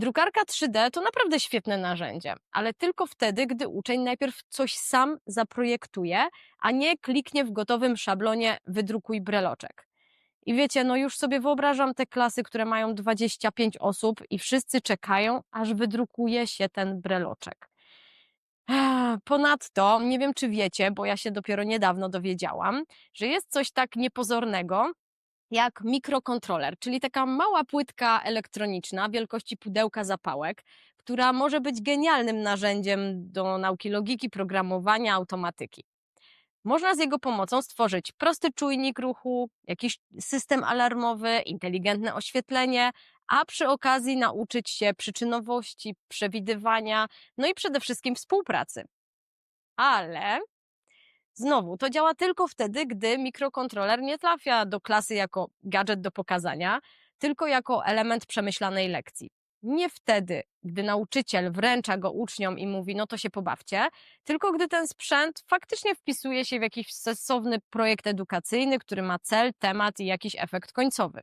Drukarka 3D to naprawdę świetne narzędzie, ale tylko wtedy, gdy uczeń najpierw coś sam zaprojektuje, a nie kliknie w gotowym szablonie wydrukuj breloczek. I wiecie, no już sobie wyobrażam te klasy, które mają 25 osób i wszyscy czekają, aż wydrukuje się ten breloczek. Ponadto, nie wiem czy wiecie, bo ja się dopiero niedawno dowiedziałam, że jest coś tak niepozornego jak mikrokontroler, czyli taka mała płytka elektroniczna wielkości pudełka zapałek, która może być genialnym narzędziem do nauki logiki, programowania, automatyki. Można z jego pomocą stworzyć prosty czujnik ruchu, jakiś system alarmowy, inteligentne oświetlenie, a przy okazji nauczyć się przyczynowości, przewidywania, no i przede wszystkim współpracy. Ale znowu, to działa tylko wtedy, gdy mikrokontroler nie trafia do klasy jako gadżet do pokazania, tylko jako element przemyślanej lekcji. Nie wtedy, gdy nauczyciel wręcza go uczniom i mówi, no to się pobawcie, tylko gdy ten sprzęt faktycznie wpisuje się w jakiś sensowny projekt edukacyjny, który ma cel, temat i jakiś efekt końcowy.